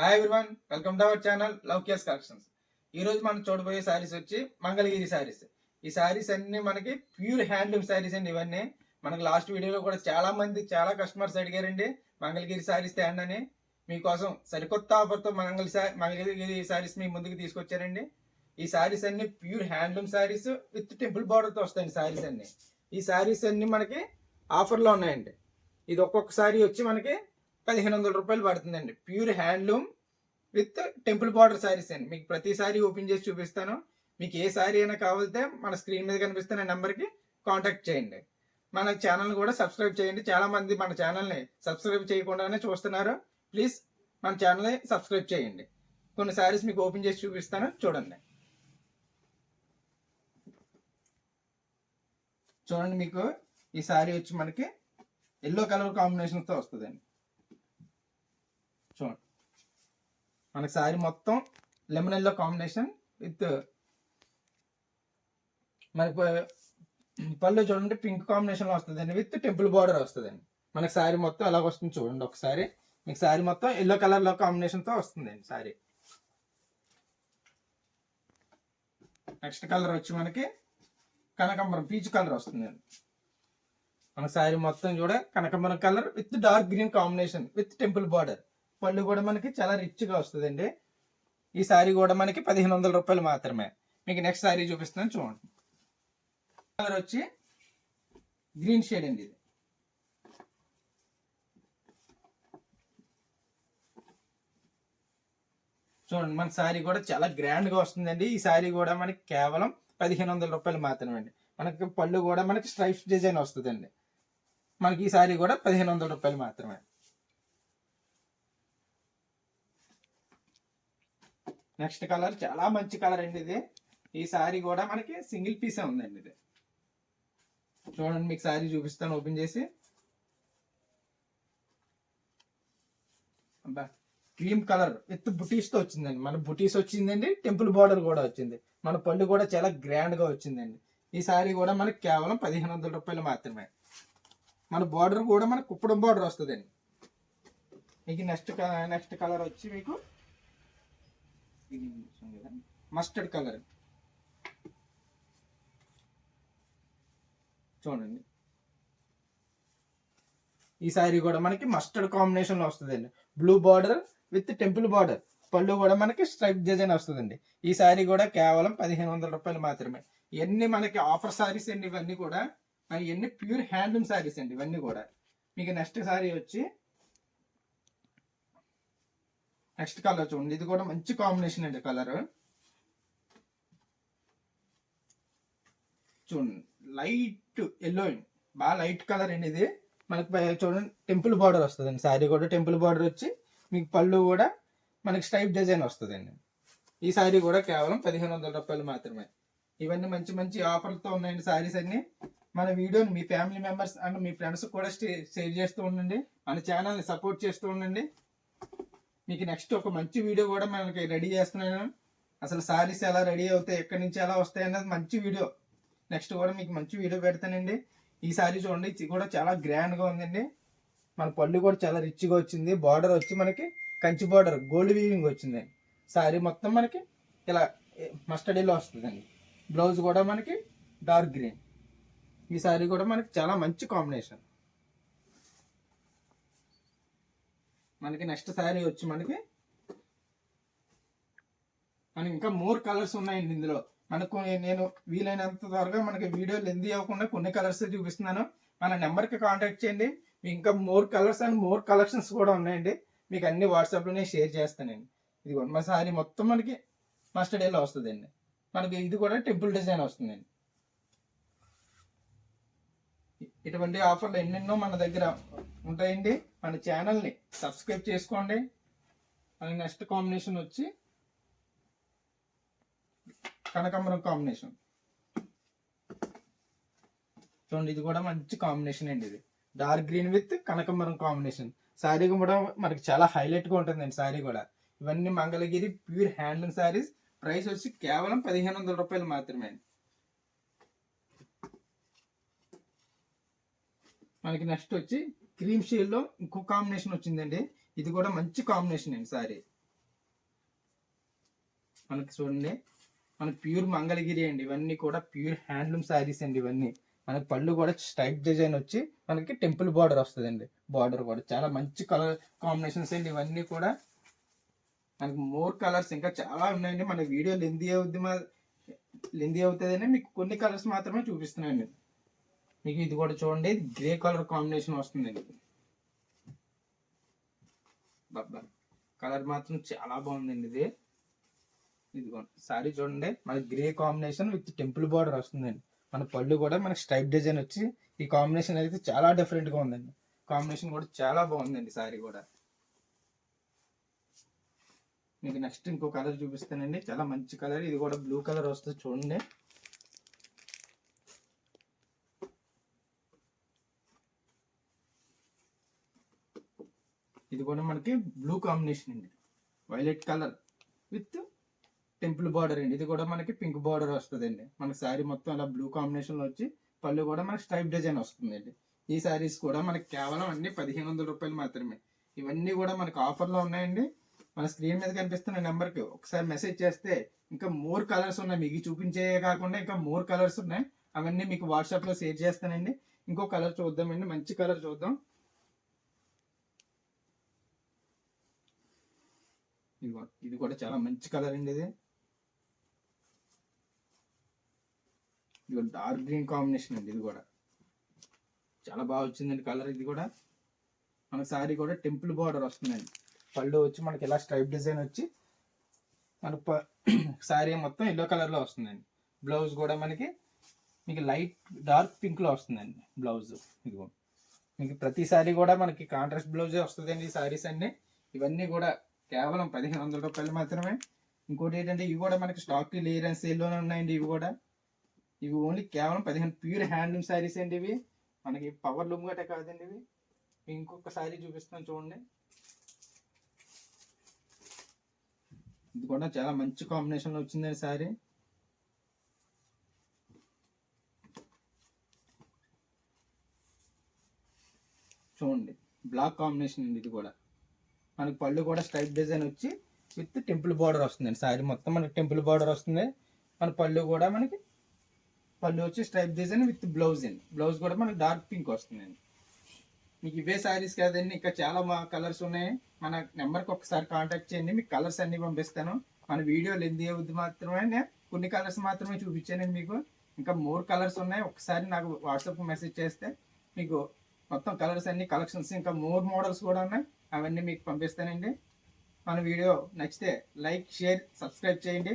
Hi everyone welcome to our channel love case collections ఈ రోజు మనం చూడబోయే శారీస్ వచ్చి మంగళగిరి శారీస్ ఈ శారీస్ అన్ని మనకి ప్యూర్ హ్యాండ్లూమ్ శారీస్ అండి ఇవన్నీ. మనకి లాస్ట్ వీడియోలో కూడా చాలా మంది చాలా కస్టమర్స్ అడిగారండి మంగళగిరి శారీస్ తేండి అని. మీకోసం సరికొత్త ఆఫర్తో మంగళ మంగళగిరి శారీస్ మీ ముందుకు తీసుకొచ్చారండి. ఈ శారీస్ అన్ని pure handloom saris with temple బార్డర్తో వస్తాయండి శారీస్ అన్ని. ఈ శారీస్ అన్ని మనకి ఆఫర్లో ఉన్నాయండి. ఇది ఒక్కొక్క శారీ వచ్చి మనకి పదిహేను వందల రూపాయలు పడుతుందండి. Pure handloom with temple border saris అండి. మీకు ప్రతిసారి ఓపెన్ చేసి చూపిస్తాను. మీకు ఏ శారీ అయినా కావాలితే మన స్క్రీన్ మీద కనిపిస్తున్న నెంబర్కి కాంటాక్ట్ చేయండి. మన ఛానల్ కూడా సబ్స్క్రైబ్ చేయండి. చాలామంది మన ఛానల్ని సబ్స్క్రైబ్ చేయకుండానే చూస్తున్నారు. ప్లీజ్ మన ఛానల్ని సబ్స్క్రైబ్ చేయండి. కొన్ని శారీస్ మీకు ఓపెన్ చేసి చూపిస్తాను. చూడండి. చూడండి మీకు ఈ శారీ వచ్చి మనకి ఎల్లో కలర్ కాంబినేషన్తో వస్తుందండి. చూడండి. మనకి శారీ మొత్తం లెమన్ ఎల్లో కాంబినేషన్ విత్ మనకి పళ్ళు చూడండి పింక్ కాంబినేషన్లో వస్తుందండి విత్ టెంపుల్ బార్డర్ వస్తుందండి. మనకి శారీ మొత్తం ఎలాగ వస్తుంది చూడండి ఒకసారి. మీకు శారీ మొత్తం ఎల్లో కలర్లో కాంబినేషన్తో వస్తుందండి శారీ నెక్స్ట్ కలర్ వచ్చి మనకి కనకాంబరం పీచ్ కలర్ వస్తుందండి. మన శారీ మొత్తం చూడ కనకాంబరం colour with dark green combination with temple border పళ్ళు కూడా మనకి చాలా రిచ్గా వస్తుందండి. ఈ శారీ కూడా మనకి పదిహేను వందల రూపాయలు మాత్రమే. మీకు నెక్స్ట్ శారీ చూపిస్తున్నాను చూడండి. కలర్ వచ్చి గ్రీన్ షేడ్ అండి ఇది. చూడండి మన శారీ కూడా చాలా గ్రాండ్గా వస్తుందండి. ఈ శారీ కూడా మనకి కేవలం పదిహేను వందల రూపాయలు మాత్రమే అండి. మనకి పళ్ళు కూడా మనకి స్ట్రైప్స్ డిజైన్ వస్తుందండి. మనకి ఈ శారీ కూడా పదిహేను వందల రూపాయలు మాత్రమే. నెక్స్ట్ కలర్ చాలా మంచి కలర్ అండి ఇది. ఈ శారీ కూడా మనకి సింగిల్ పీసే ఉందండి ఇది. చూడండి మీకు శారీ చూపిస్తాను ఓపెన్ చేసి. అబ్బా క్రీమ్ కలర్ విత్ బుటీస్తో వచ్చిందండి. మన బుటీస్ వచ్చిందండి టెంపుల్ బార్డర్ కూడా వచ్చింది. మన పళ్ళు కూడా చాలా గ్రాండ్గా వచ్చిందండి. ఈ శారీ కూడా మనకి కేవలం పదిహేను వందల రూపాయలు మాత్రమే. మన బార్డర్ కూడా మనకు కుప్పడం బార్డర్ వస్తుందండి. మీకు నెక్స్ట్ నెక్స్ట్ కలర్ వచ్చి మీకు మస్టర్డ్ కలర్ చూడండి. ఈ శారీ కూడా మనకి మస్టర్డ్ కాంబినేషన్లో వస్తుందండి. Blue border with temple border పళ్ళు కూడా మనకి స్ట్రైప్ డిజైన్ వస్తుందండి. ఈ శారీ కూడా కేవలం పదిహేను వందల రూపాయలు మాత్రమే. ఇవన్నీ మనకి ఆఫర్ శారీస్ అండి ఇవన్నీ కూడా? ఇవన్నీ ప్యూర్ హ్యాండ్లూమ్ శారీస్ అండి ఇవన్నీ కూడా? మీకు నెక్స్ట్ శారీ వచ్చి నెక్స్ట్ కలర్ చూడండి. ఇది కూడా మంచి కాంబినేషన్ అండి కలర్. చూడండి. లైట్ ఎల్లో అండి. బాగా లైట్ కలర్ అండి ఇది. మనకి చూడండి టెంపుల్ బార్డర్ వస్తుందండి. శారీ కూడా టెంపుల్ బార్డర్ వచ్చి మీకు పళ్ళు కూడా మనకి స్టైప్ డిజైన్ వస్తుందండి. ఈ శారీ కూడా కేవలం పదిహేను వందల రూపాయలు మాత్రమే. ఇవన్నీ మంచి మంచి ఆఫర్లతో ఉన్నాయండి శారీస్ అన్ని. మన వీడియోని మీ ఫ్యామిలీ మెంబర్స్ అండ్ మీ ఫ్రెండ్స్ కూడా స్టే- షేర్ చేస్తూ ఉండండి. మన ఛానల్ని సపోర్ట్ చేస్తూ ఉండండి. మీకు నెక్స్ట్ ఒక మంచి వీడియో కూడా మనకి రెడీ చేస్తున్నాను. అసలు శారీస్ ఎలా రెడీ అవుతాయి ఎక్కడి నుంచి ఎలా వస్తాయి అన్నది మంచి వీడియో నెక్స్ట్ కూడా మీకు మంచి వీడియో పెడతానండి. ఈ సారీ చూడండి ఇది కూడా చాలా గ్రాండ్గా ఉందండి. మన పళ్ళు కూడా చాలా రిచ్గా వచ్చింది. బార్డర్ వచ్చి మనకి కంచి బార్డర్ గోల్డ్ వీవింగ్ వచ్చింది. సారీ మొత్తం మనకి ఇలా మస్టడీలో వస్తుందండి. బ్లౌజ్ కూడా మనకి డార్క్ గ్రీన్ ఈ సారీ కూడా మనకి చాలా మంచి కాంబినేషన్ మనకి నెక్స్ట్ శారీ వచ్చి మనకి మనకి ఇంకా మోర్ కలర్స్ ఉన్నాయండి ఇందులో. మనకు నేను వీలైనంత త్వరగా మనకి వీడియో లెంది అవ్వకుండా కొన్ని కలర్స్ చూపిస్తున్నాను. మన నెంబర్కి కాంటాక్ట్ చేయండి. మీకు ఇంకా more colours and more collections కూడా ఉన్నాయండి. మీకు అన్ని వాట్సాప్లోనే షేర్ చేస్తానండి. ఇది మా సారీ మొత్తం మనకి మస్టర్డ్ ఎల్లో వస్తుందండి. మనకి ఇది కూడా టెంపుల్ డిజైన్ వస్తుందండి. ఇటువంటి ఆఫర్లు ఎన్నెన్నో మన దగ్గర ఉంటాయండి. మన ఛానల్ని సబ్స్క్రైబ్ చేసుకోండి. మన నెక్స్ట్ కాంబినేషన్ వచ్చి కనకాంబరం కాంబినేషన్. చూడండి ఇది కూడా మంచి కాంబినేషన్ అండి ఇది. డార్క్ గ్రీన్ విత్ కనకాంబరం కాంబినేషన్. శారీ కూడా మనకి చాలా హైలైట్గా ఉంటుందండి శారీ కూడా. ఇవన్నీ Mangalagiri pure handloom saris. Price వచ్చి కేవలం పదిహేను వందల రూపాయలు మాత్రమే అండి. మనకి నెక్స్ట్ వచ్చి క్రీమ్ షేడ్లో ఇంకో కాంబినేషన్ వచ్చిందండి. ఇది కూడా మంచి కాంబినేషన్ అండి సారీ. మనకి చూడండి. మన ప్యూర్ మంగళగిరి అండి. ఇవన్నీ కూడా ప్యూర్ హ్యాండ్లూమ్ శారీస్ అండి ఇవన్నీ. మనకి పళ్ళు కూడా స్ట్రైప్ డిజైన్ వచ్చి మనకి టెంపుల్ బార్డర్ వస్తుందండి. బార్డర్ కూడా. చాలా మంచి కలర్ కాంబినేషన్స్ అండి ఇవన్నీ కూడా. మనకి మోర్ కలర్స్ ఇంకా చాలా ఉన్నాయండి. మన వీడియో లెందీ అవుద్ది మా లెందీ అవుతుందని మీకు కొన్ని కలర్స్ మాత్రమే చూపిస్తున్నాయండి మీకు ఇది కూడా చూడండి. గ్రే కలర్ కాంబినేషన్ వస్తుందండి. బాబా కలర్ మాత్రం చాలా బాగుందండి ఇది. ఇదిగో సారీ చూడండి. మన grey combination with temple border వస్తుందండి. మన పళ్ళు కూడా మనకి స్ట్రైప్ డిజైన్ వచ్చి ఈ కాంబినేషన్ అయితే చాలా డిఫరెంట్గా ఉందండి. కాంబినేషన్ కూడా చాలా బాగుందండి సారీ కూడా. మీకు నెక్స్ట్ ఇంకో కలర్ చూపిస్తానండి. చాలా మంచి కలర్. ఇది కూడా బ్లూ కలర్ వస్తుంది చూడండి. ఇది కూడా మనకి బ్లూ కాంబినేషన్ అండి. Violet colour with temple border అండి. ఇది కూడా మనకి పింక్ బార్డర్ వస్తుందండి. మన శారీ మొత్తం అలా బ్లూ కాంబినేషన్లో వచ్చి పళ్ళు కూడా మనకి స్టైప్ డిజైన్ వస్తుందండి. ఈ శారీస్ కూడా మనకి కేవలం అన్ని పదిహేను వందల రూపాయలు మాత్రమే. ఇవన్నీ కూడా మనకు ఆఫర్లో ఉన్నాయండి. మన స్క్రీన్ మీద కనిపిస్తున్న నెంబర్కి ఒకసారి మెసేజ్ చేస్తే ఇంకా మోర్ కలర్స్ ఉన్నాయి. మీకు చూపించే కాకుండా ఇంకా మోర్ కలర్స్ ఉన్నాయి. అవన్నీ మీకు వాట్సాప్లో షేర్ చేస్తానండి. ఇంకో కలర్ చూద్దామండి. మంచి కలర్ చూద్దాం. ఇదిగో ఇది కూడా చాలా మంచి కలర్ అండి ఇది. ఇది డార్క్ గ్రీన్ కాంబినేషన్ అండి ఇది కూడా. చాలా బాగా వచ్చిందండి కలర్ ఇది కూడా. మన సారీ కూడా టెంపుల్ బార్డర్ వస్తుందండి. పళ్ళు వచ్చి మనకి ఇలా స్ట్రైప్ డిజైన్ వచ్చి మన సారీ మొత్తం ఎల్లో కలర్లో వస్తుందండి. బ్లౌజ్ కూడా మనకి మీకు లైట్ డార్క్ పింక్లో వస్తుందండి బ్లౌజ్. ఇదిగో మీకు ప్రతి సారీ కూడా మనకి కాంట్రాస్ట్ బ్లౌజే వస్తుందండి ఈ సారీస్ అన్నీ. ఇవన్నీ కూడా కేవలం పదిహేను వందల రూపాయలు మాత్రమే. ఇంకోటి ఏంటంటే ఇవి కూడా మనకి స్టాక్ క్లియరెన్స్ సేల్లోనే ఉన్నాయండి ఇవి కూడా. ఇవి ఓన్లీ కేవలం పదిహేను ప్యూర్ హ్యాండ్లూమ్ శారీస్ అండి ఇవి. మనకి పవర్ లూమ్ గట్ట కాదండి ఇవి. ఇంకొక శారీ చూపిస్తాను చూడండి. ఇది కూడా చాలా మంచి కాంబినేషన్లో వచ్చిందండి శారీ చూడండి బ్లాక్ కాంబినేషన్ అండి ఇది కూడా. మనకి పళ్ళు కూడా స్ట్రైప్ డిజైన్ వచ్చి విత్ టెంపుల్ బార్డర్ వస్తుందండి. శారీ మొత్తం మనకి టెంపుల్ బార్డర్ వస్తుంది. మన పళ్ళు కూడా మనకి పళ్ళు వచ్చి స్ట్రైప్ డిజైన్ విత్ బ్లౌజ్ అండి. బ్లౌజ్ కూడా మనకి డార్క్ పింక్ వస్తుందండి. మీకు ఇవే శారీస్ కాదండి ఇంకా చాలా మా కలర్స్ ఉన్నాయి. మన నెంబర్కి ఒకసారి కాంటాక్ట్ చేయండి. మీకు కలర్స్ అన్నీ పంపిస్తాను. మన వీడియో లెంది అవుద్ది మాత్రమే నేను కొన్ని కలర్స్ మాత్రమే చూపించానండి మీకు. ఇంకా మోర్ కలర్స్ ఉన్నాయి. ఒకసారి నాకు వాట్సాప్ మెసేజ్ చేస్తే మీకు మొత్తం కలర్స్ అన్ని కలెక్షన్స్ ఇంకా మోర్ మోడల్స్ కూడా ఉన్నాయి. అవన్నీ మీకు పంపిస్తానండి. మన వీడియో నచ్చితే లైక్ షేర్ సబ్స్క్రైబ్ చేయండి.